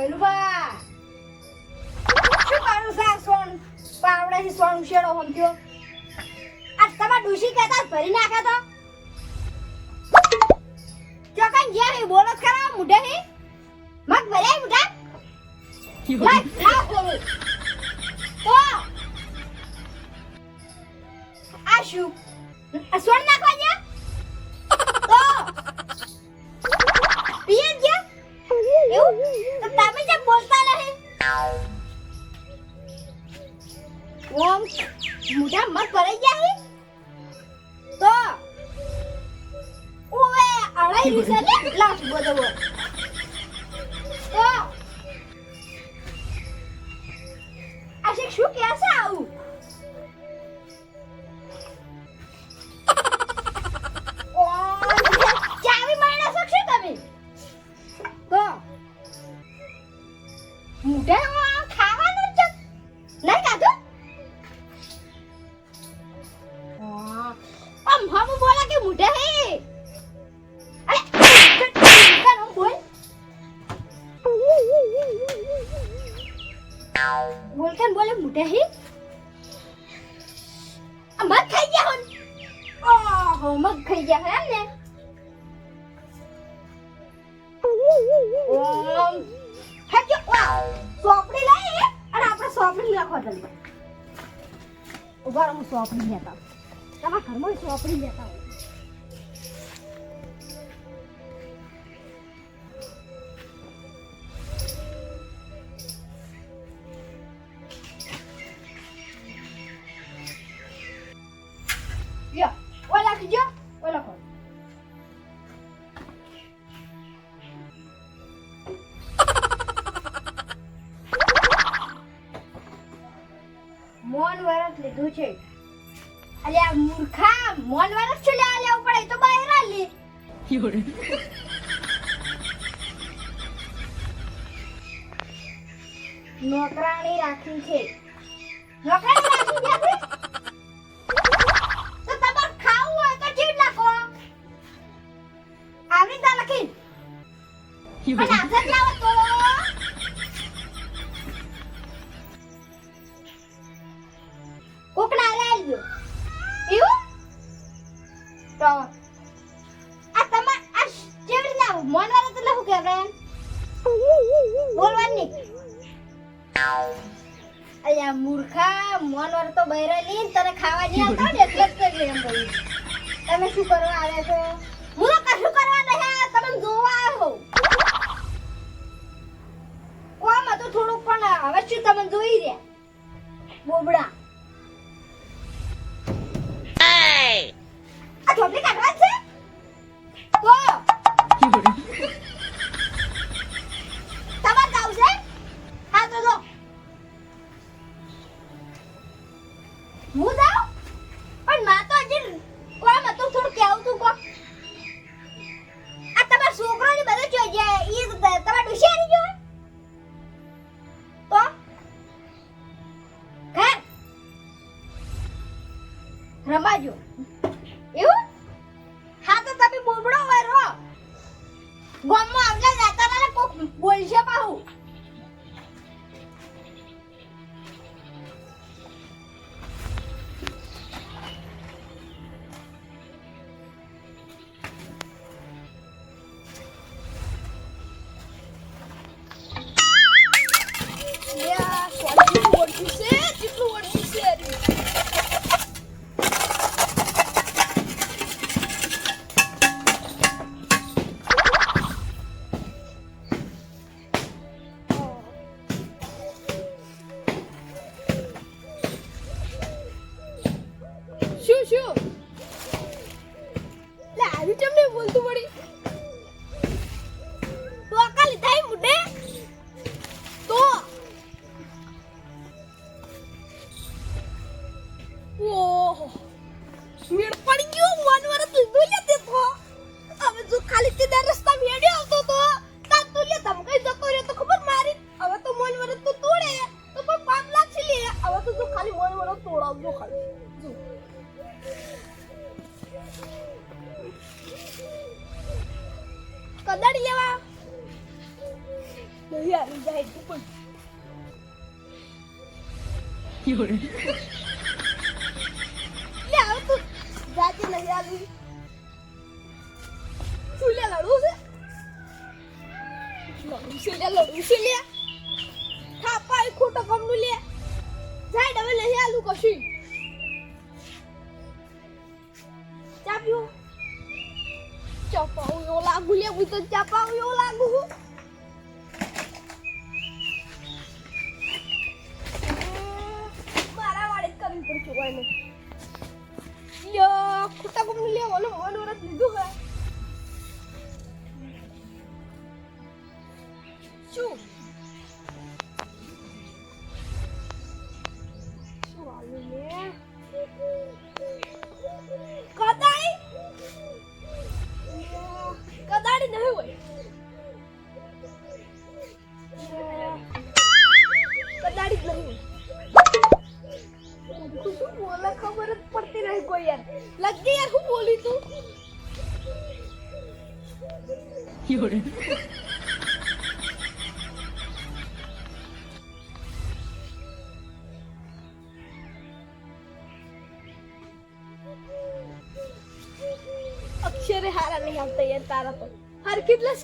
વેલુભા શું કરું છે સોન? પાવડાથી સોન ઉછેડો હમત્યો આ તમાર ડુશી બોલો ખરા મુઢે? ની ના બોલો મોટા મત ભરાઈ જાય? તો ઓવે અડાઈ રીસે ને એટલા બધો. તો આ શું કે છે આવું? તો આ તમા આ જેવી ના મોનવાર એટલે શું કહેવાય બોલવાની. અલ્યા મૂર્ખા, મોનવાર તો બૈરા લઈ તને ખાવા નહીં આવતા ને, એટલે જ તો એમ તમે શું કરવા આવ્યા છો? હું તો કશું તમે જોવા આવ્યો કોમ હતું થોડુંક, પણ હવે શું તમે જોઈ રહ્યા? બોબડા. રમાજો. એવું? હા તો તમે બોબડો વારો ગામમાં આવતા જાતા ને કોક બોલશે પા ચા પીવો એવું લાગુ લેવું તો ચા એવું લાગુ મારા વાળે જ કરવી પડશે કોઈ નહીં યો ખોટા કમનું લે ઓલો મન વરસ લીધું હે શું? અક્ષરે હારા નહીં આવતા યાર તારા તો હર કેટલા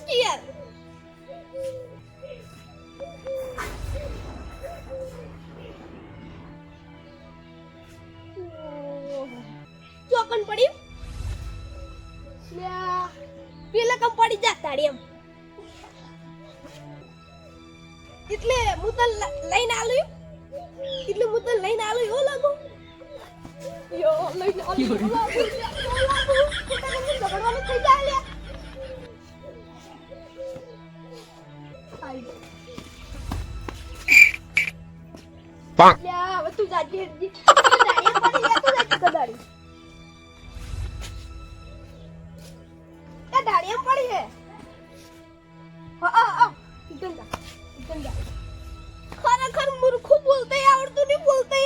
ખરેખર મૂર્ખું બોલતે આવડતું નહીં, બોલતે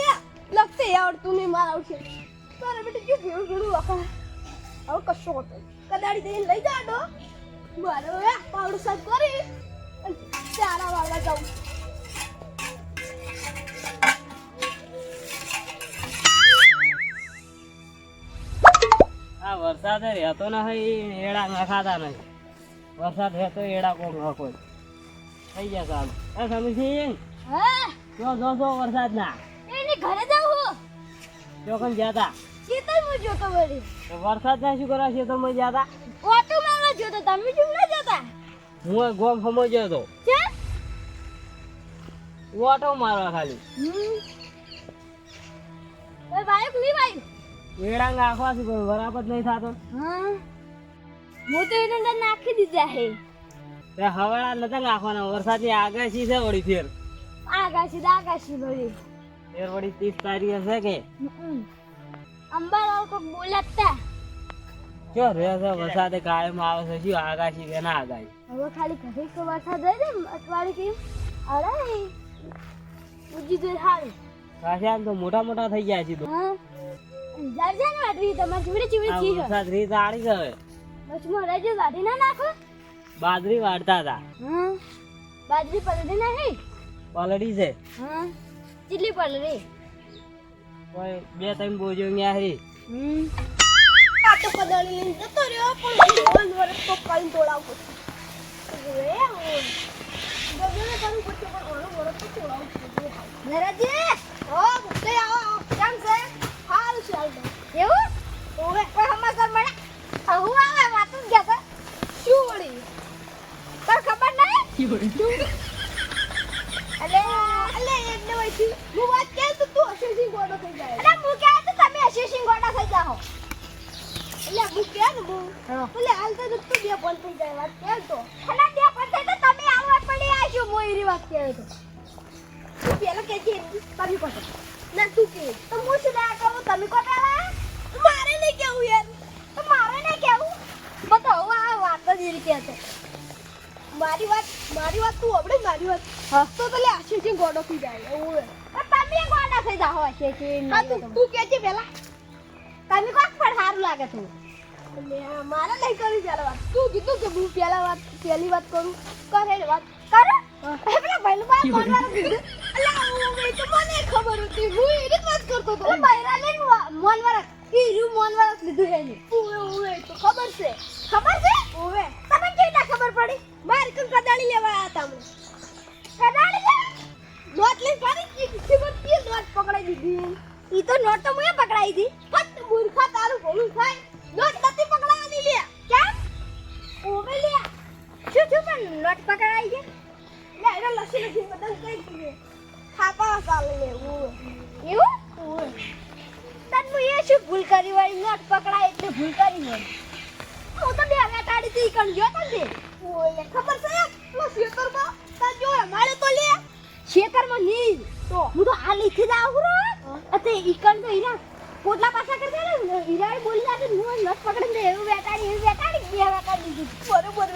લખતે આવડતું નહીં મારા આવશે તારે બેટા જો ઘણું ઘણું વખા હવે કશો હોતો કદાડી દઈને લઈ જાડો મારો હવે પાવડું સાફ કરી ચારા વાળવા જાઉં આ વરસાદ રહેતો નહીં એડા નખાતા નહીં. વરસાદ રહેતો એડા કોણ ન કોઈ થઈ ગયા કામ. એ સમીસિંહ હા. જો જો જો વરસાદ ના એની ઘરે જાવ હું. ચોકન જતા ચેતન હું જોતો વળી. વરસાદ ના શું કરવા તો મેં જતા ઓટો મારવા જોતો તમે શું ના જતા? હું ગોમ સમજ્યો તો છે? ઓટો મારવા ખાલી. હમ. બાઈક નહીં બાઈક એડા આખવા શું બરાબર નહીં થતો. હા. હું તો એને નાખી દીધા હે. તે હવાડા નતા નાખવાના વરસાદની આગાશી છે વળી ફેર. આગાશી આગાશી વળી. ફેર વળી ત્રીસ તારીખ હશે કે? અંબાલાલ કો બોલાતા જો રે છે વરસાદ કાયમ આવે છે શું આગાશી કે ના આગાશી? હવે ખાલી ઘરે તો વરસાદ રહે ને અઠવાડિયે અરે ઉજી દે હાલ. કાશ્યા તો મોટા મોટા થઈ ગયા છે તો. હા. જા જા ને વાટવી તમારે ચીવડી ચીવડી આ ચી હે વરસાદ રીત આડી ગયો. વચમાં રહેજો વાટી ના નાખો. બાજરી વાળતા હતા. હા? બાજરી પલળી ના હે પલડી છે. હા? ચીલી પલળી. કોઈ બે ત્રણ બોજો ગયા હે. હમ. આ તો કદાડી લઈને જતો રહ્યો પણ વન વરસ તો કઈ તોડાવતો. રે ગગને કરું પડશે પણ ઓનો વરસ તો તોડાવું પડશે નરાજી ઓ મુક્તે આવો કેમ છે હાલ છે. એવું? તમે કે પેલા મારે નહીં કેવું યાર. મારે નહીં કેવું. બતાવો આ વાત જ એવી કહેતો મારી વાત મારી વાત તું આપણે મારી વાત. હા. તો તલે આશી છે ગોડો થઈ જાય એવું હે. તો તમે ગોડા થઈ જાઓ છે હા તું તું કે છે પેલા? તમે કોક પર સારું લાગે તું. મારે નહીં કરી પેલા વાત. તું કીધું કે હું પેલા વાત પહેલી વાત કરું? કરે વાત. કરો? એ પેલા ભૈલુબા મોનવરસ લીધું અલા ઓવે તો મને ખબર હતી. હું એની જ વાત કરતો હતો. બૈરા લઈને વ- મોનવરસ ઈ રહ્યું મોનવરસ લીધું એની. ઓવે ઓવે તો ખબર છે. ખબર છે? ઓવે તમને કેવી ખબર પડી? મારી કંઈ કદાળી લેવા આયા હતા હમણાં કદાળી નોટ લઈ પાડી દીધી ખબર કે નોટ પકડાઈ દીધી. ઈ તો નોટ તો મુએ પકડાઈ દી ફટ મૂર્ખા તારું ભલું થાય. નોટ નથી પકડાવાની લે કેમ? ઓવે લે શું શું પણ નોટ પકડાઈ છે? લે એને લસી લસી બદલ કઈ દીધે. ખાપા ચાલે લે એવું? તન એ શું ભૂલ કરી વાળી નોટ પકડાય એટલે ભૂલ કરી હોય. હું તો બે વેટાડી થી કણ ગયો તો ને ખબર છે? તા જો મારે તો લે શેતરમાં ની તો હું તો આ લીથી જ આવું રો અતે ઈકણ તો પોટલા પાછા કરતા ને હીરા બોલી લાગે હું નોટ પકડીને દે એવું વેટાડી એવું વેટાડી બે વેટાડી દીધું બરોબર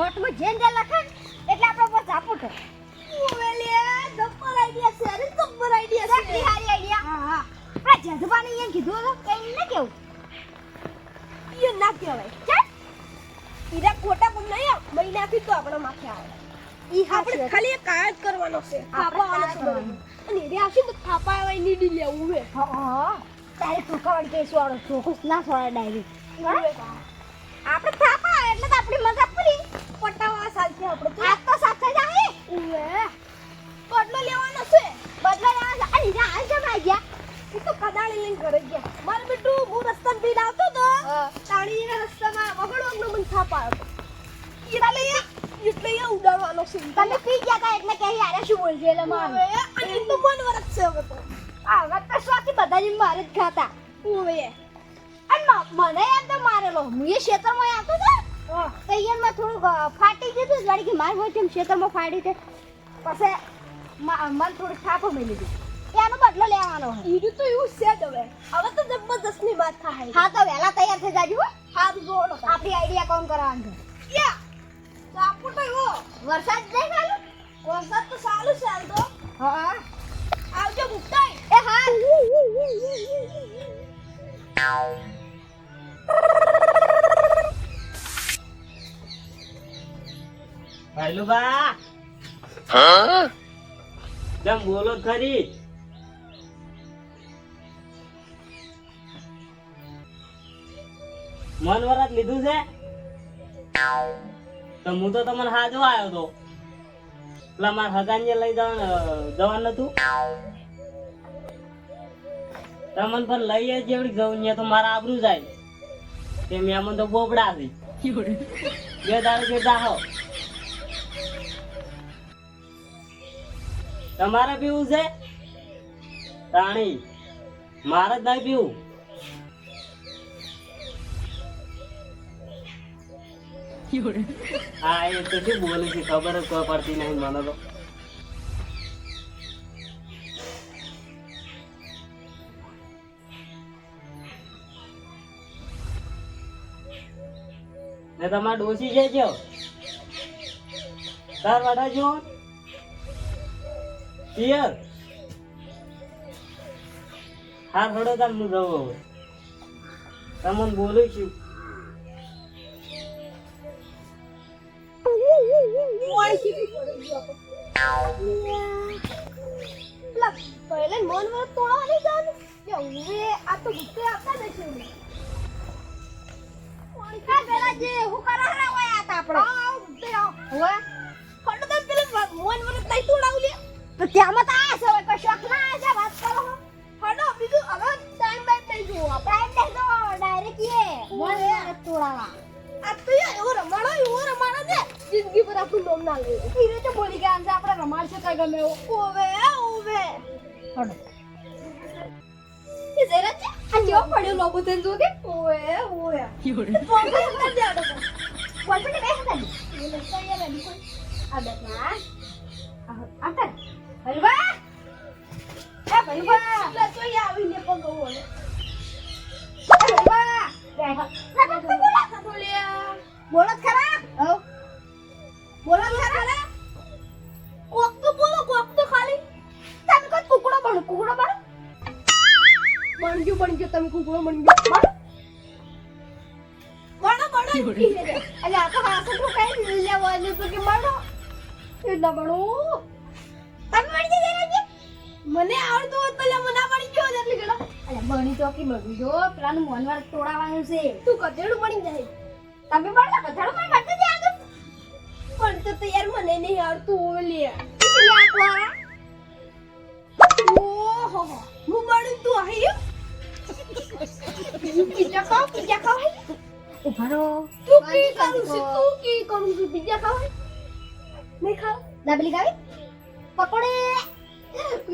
નોટમાં જેન જે લખે એટલે આપણો બસ આપો તો ઓવે લે ગબ્બર આઈડિયા છે અરે ગબ્બર આઈડિયા કેટલી છે સારી આઈડિયા હા હા. આ જધબાને અહીંયા કીધું હતું કઈ ન કેવું ઈ ના કહેવાય. ચાલ. ઈરા ખોટા ગુમ નહીં આવ મહિનાથી તો આપણા માથે આવે. ઈ આપણે ખાલી એક કાળ જ કરવાનો છે. છે બરોબર અને એરે આવશે તો થાપા આવે ની ડી લેવું હે. હા તારે ટૂંકાવાળી કેસ વાળો ચોખ્ખું ના સોળે ઓવે. આપણે થાપા એટલે તો આપણી મજા પૂરી પટાવા સાલથી આપણે તો આ તો સાથે જ આવે ઓવે બદલો લેવાનો છે બદલા લેવા છે અને જા હાલ જમાઈ ગયા એ તો કદાળી લઈને ઘરે ગયા મારે બેટું હું રસ્તામાં પીને આવતો તો તાણી એના રસ્તામાં વગડવાનો મને થાપ આવ્યો હતો ઈરા લઈ એટલે અહીંયા ઉડાડવાનો છે તમે પી ગયા હતા એટલે કે શું બોલશે એટલે તો મન વરસ છે હવે તો. આ વાત તો સ્વાથી બધા જ મારે જ ખાતા. ઓવે અને મ- મને એમ તો મારેલો. હું એ ક્ષેત્રમાં આવતો હતો હા. તો અહીંયા મેં થોડુંક ફાટી ગયું હતું કે માર હોય તેમ ક્ષેત્રમાં ફાડી છે. પછી મ- મને થોડુંક થાપો મળી દીધું. એનો બદલો લેવાનો ઈરું તો એવું છે જ હવે. હવે તો જબરદસ્તની વાત થાય. હા તો વહેલા તૈયાર થઈ જાજો. હાથ જોડો. આપણી આઈડિયા કોણ કરવાનું છે? યા! ચાપુ તો એવો. વરસાદ નહીં ચાલુ વરસાદ તો સારું છે હાલ તો. હા. આવજો મુક્તાઈ. એ હા ભાઈલુબા. જેમ બોલો ખરી. મન વરત લીધું છે? તો હું તો તમને હાજો આવ્યો તો. પેલા મારા હગાને લઈ જવાનું જવાનું હતું તમને પણ લઈએ જેવડી જવું ને તો મારા આબરું જાય. તે મેમન તો બોબડા છે. બે દાડો કે દાહો તમારે પીવું છે? તાણી, મારે જ નહીં પીવું. હા ને તમારે ડોસી છે જો તાર વાડા જો? પિયર? હા થોડો તાર હું જવું હવે. તમને બોલું છું. પહેલે મન વરસ તોડવા નહીં કે હવે આ તો ગુસ્સે આવતા નથી હા પેલા જે હું કરો હે હોય આ તો આપણે ખંડ તો પેલે મન વરસ નહીં તોડાવું લે તો ત્યાંમાં તો આ છે હવે શોખ ના છે વાત કરો હો. હડો બીજું હવે ટાઈમ નહીં જોવો આપણે ટાઈમ દે તો ડાયરેક્ટ એ મોન વાર તોડાવા આ તો એવો રમાડો એવું રમાડો ને જિંદગી પર આપણું નામ ના લે હીરો તો બોલી ગયા છે આપણે રમાડ છે કઈ ગમે ઓવે ઓવે. હડો. એ જરા છે? આ કેવો પડ્યો લોબો થઈને જો કે ઓવે. ઓવે પોંગો અંદર દે આડો બોલ બે હતા એ લગતા યાર અડી કોઈ આ બેટ ના આટા હલવા એ તો આવીને પગો ઓલે બોલા ખરા. બોલો જ કોક તો બોલો, કોક તો ખાલી. તમે કોઈ કુકડો બણ કુકડો બણ બણ ગયો બણ ગયો તમે કુકડો બણ. ગયો બણો બણો. અરે આ તો હાસો તો કઈ લેવાનું તો કે મળો એટલા બણો. તમે મળી જઈ જરા મને આવડતું હોત પેલા મને બણી ગયો એટલે ગળો અરે બણી તો કે બની જો પેલાનું મોનવાર તોડાવાનું છે. તું કચેડું બણી જાય. તમે બળો કથાડો પણ પણ તો યાર મને નહીં આવડતું ઓવે લે પછી આખવા ઓહો હું બણું તું આહી પીઝા ખાઓ પીઝા ખાઓ ઊભા રહો. તું કી કરું છું તું કી કરું છું બીજા ખાવા નહીં ખાવ. ડબલી ગાવી પકોડે.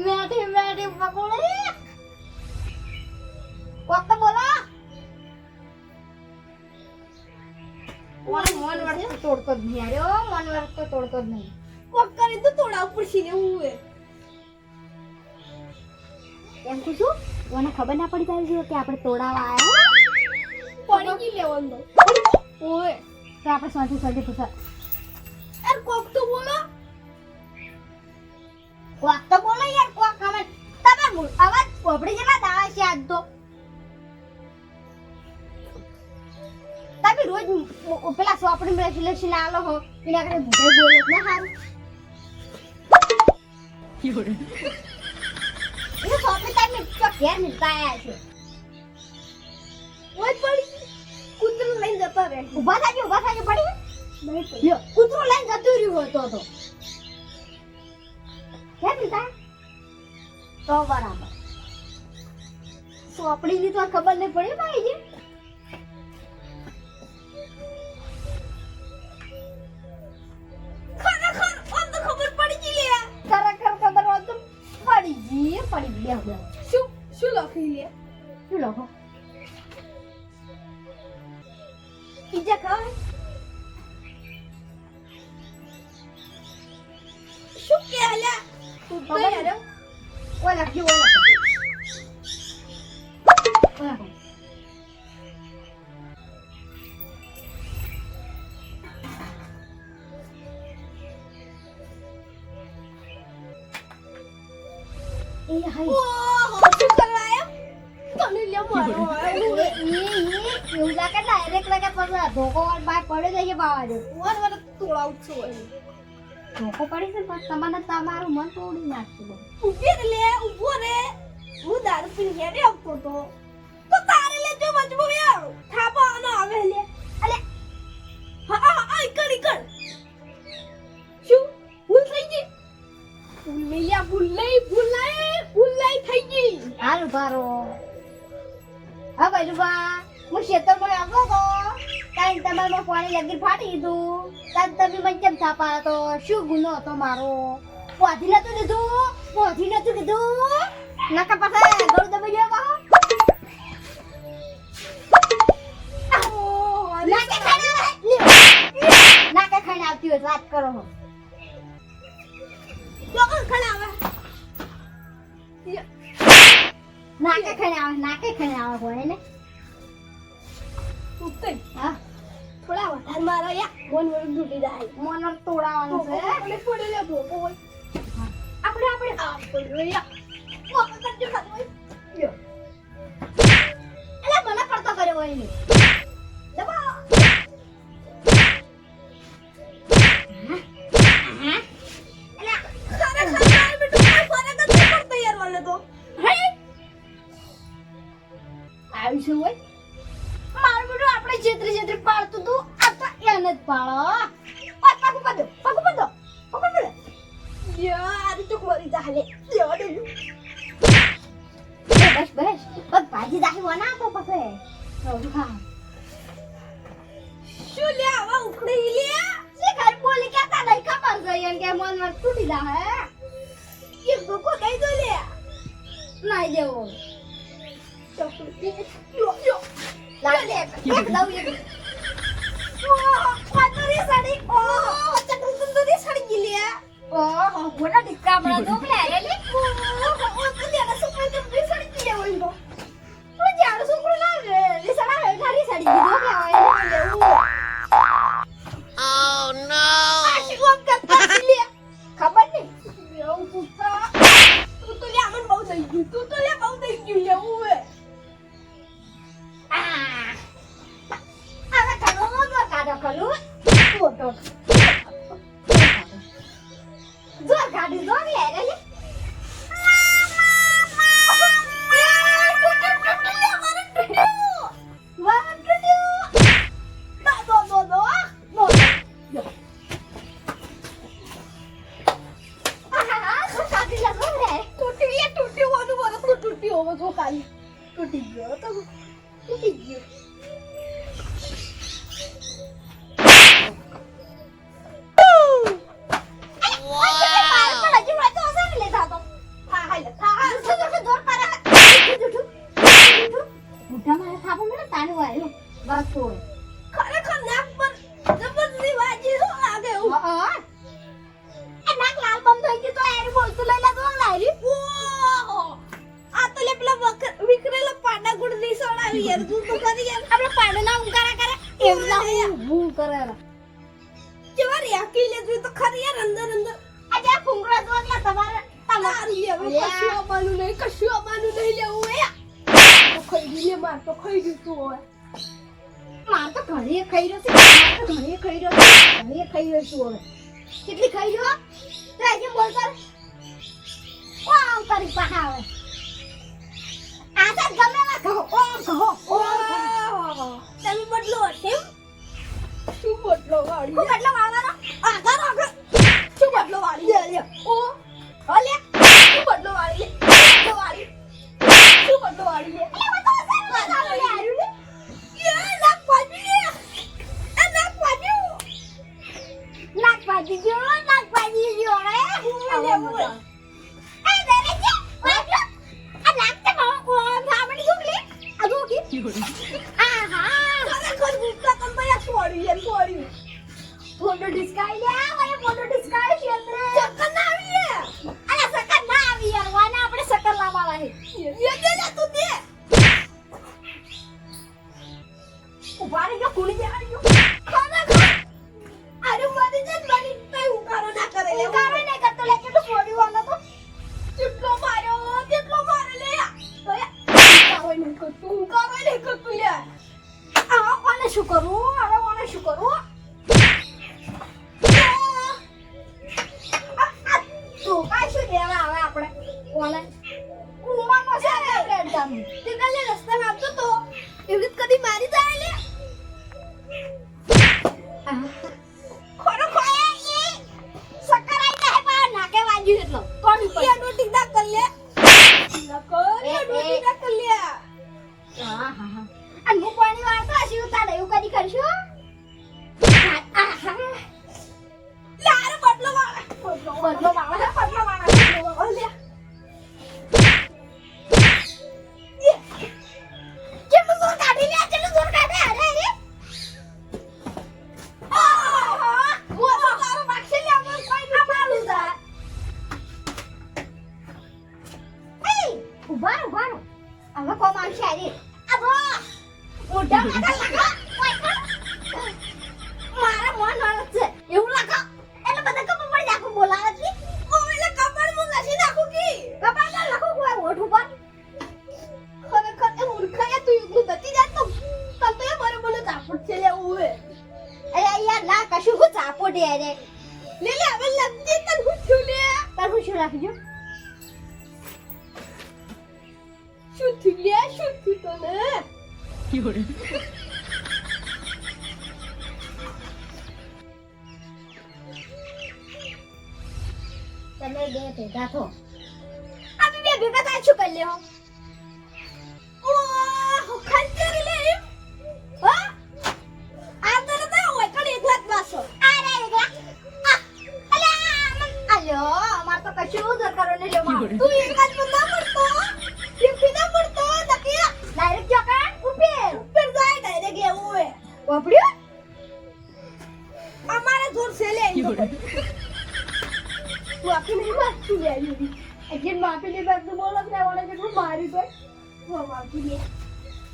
મેઠી મેઠી પકોડે. કોક તો બોલો મોન મોન વર્ત તોડતો જ નહીં અરે મન વર્ત તો તોડતો જ નહીં. કોક કરી તો તોડાવ પડશે ને હું એ એમ કહું છું મને ખબર ના પડી જાય કે આપણે તોડાવા આવ્યા? પડી ગઈ લેવાનું. ઓએ તો આપણે સોથી સોથી પૂછા. યાર કોક તો બોલો. કોક તો બોલો યાર કોક તમે બોલ. અવાજ પોપડી જેવા દાવા છે આજ તો. તમે રોજ પેલા સોપડી માં સિલેક્શન આલો હો એના કરે ભૂટે બોલે ના હારું. એ સોપડી તમે તો ઘેર મિલતા આયા છે. ઓય પડી. કૂતરું લઈને જતો રહે ઊભા થાજો ઊભા થાજો પડી. લ્યો કૂતરો લઈને જતો રહ્યો હતો તો. કેમ મિલતા તો બરાબર. સોપડી ની તો ખબર નહીં પડી ભાઈ ગઈ પડી ગઈ હવે. શું? શું લખી લે? શું લખો? પીઝા ખાવા? શું કે અલ્યા તું તો યાર. ઓય લખ્યું ઓય એ હાય. ઓહો શું કરવા એમ? તને લે મારો એ એ એ એવું લાગે ડાયરેક્ટ લાગે પછી ધોકો બાર પડે જઈએ બાવા દે વર વર તોડાવ છું ધોકો પડી છે પણ તમને તમારું મન તોડી નાખશે. ઊભી લે ઊભો રે. હું દારૂ પીને હેડે આવતો તો. તો તારે લે જો મજબૂર યાર થાપા આનો આવે લે. અલે. હા હા ઈકડ ઈકડ શું? ભૂલ થઈ ગઈ? ભૂલ નહીં નહીં હાલ ભારો હા, ભાઈ બા હું ખેતરમાં આવતો તો તમારે તમારમાં પાણી લગી ફાટી દીધું. તાઈ તમે મને કેમ થાપા હતો શું ગુનો હતો મારો? પોધી નતું લીધું? પોધી નતું લીધું? નાકા પાસે ગળું દબાઈ ગયો કહો. નાકે ખાઈને આવતી હોય વાત કરો ખડા આવે. નાકે ખાઈને આવે નાકે ખાઈને આવે હોય ને હા થોડા વધારે મારો યા મન વર તૂટી જાય મોનર તોડાવાનું છે આપણે લે ભોકો હોય આપણે આપણે આ પડ્યો યા ભોકો કરજો ખાતો હોય લ્યો એટલે મને પડતો કર્યો હોય ને દબાવો. હા? ખરેખર બેટું યાર મને તો આયુષ્ય હોય? મારું બધું આપણે જેત્રી જેતરી પાડતું હતું આ તો એને જ પાડો. પકુ પદો પકુ પદો પકુ પદો યાર તો મરી જાલે યાર બસ બસ. પગ ભાજી જાહી વના તો પકડે તો ખા galera. ચાલો કેવા રેકી લેજો તો ખરી યાર અંદર અંદર. આજે આ ફુંગરા તો એટલે તમારે તમારી લેવું કશું આવવાનું નહીં કશું આવવાનું નહીં લેવું એ તો ખાઈ ગઈ માર તો ખાઈ ગયું તું હવે. માર તો ઘરે ખાઈ રહ્યો છે ઘરે ખાઈ રહ્યો છે ઘરે ખાઈ રહ્યો છું હવે. કેટલી ખાઈ રહ્યો? તો આજે બોલ કર ઓમ કરી પાહા આવે? આ તો ગમે એવા કહો ઓમ તમે બદલો છે શું બદલો વાળી શું બદલો વાળવાનો આગળ આગળ. શું બદલો વાળી લે લે ઓ અલે શું બદલો વાળી લે બદલો વાળી શું બદલો વાળી લે એટલે બતાવો સર બતાવો લે આયુ લે યે નાક પાજી એ નાક પાજી નાક પાજી જો નાક પાજી જો રે હું લે હું એ દેરે છે વાટલો આ નાક તે બહુ ઓ સાંભળી ગયું લે આ જો કે આ હા હવે કોઈ ગુસ્સો This guy. કશું હું ચાપો દે રે. રાખજો. શું થયું શું તમે બે ભેગા થો. અમે બે ભેગા થાય શું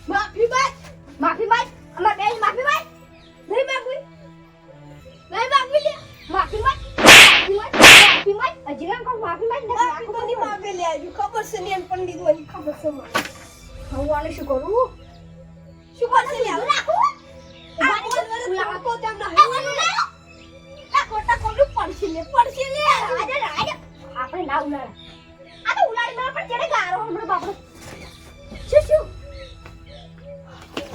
માફી માફી માંગ માફી માંગ અમાર બેન માફી માંગ. નહીં માંગવી નહીં માંગવી લે માફી માંગ માફી માંગ માફી માંગ. હજી કામ કો માફી માંગ માફી તો નહીં માંગે લે આજુ ખબર છે ને પણ દીધું હજી ખબર છે મને. હું આને શું કરું? શું કરશે લે હું રાખું? હું રાખો? તેમ ના હું રાખો? તા કોનું પડશે લે પડશે લે આજે આજે આપણે ના ઉલાડા આ તો ઉલાડી મારા પણ જેને ગારો હમણાં બાપડો. શું શું?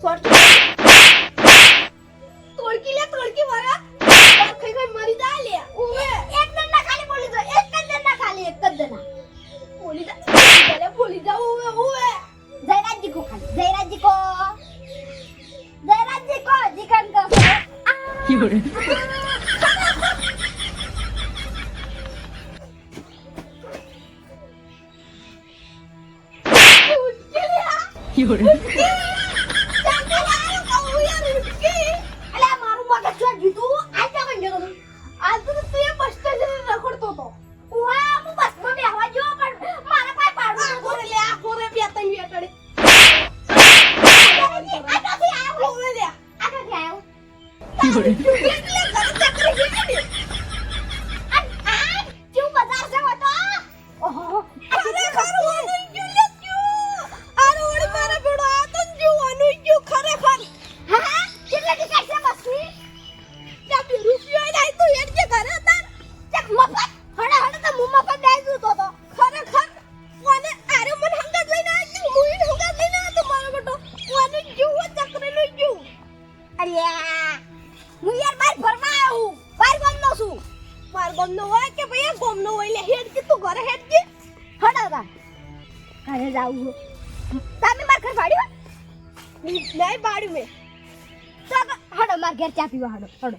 Forte 一个还是二的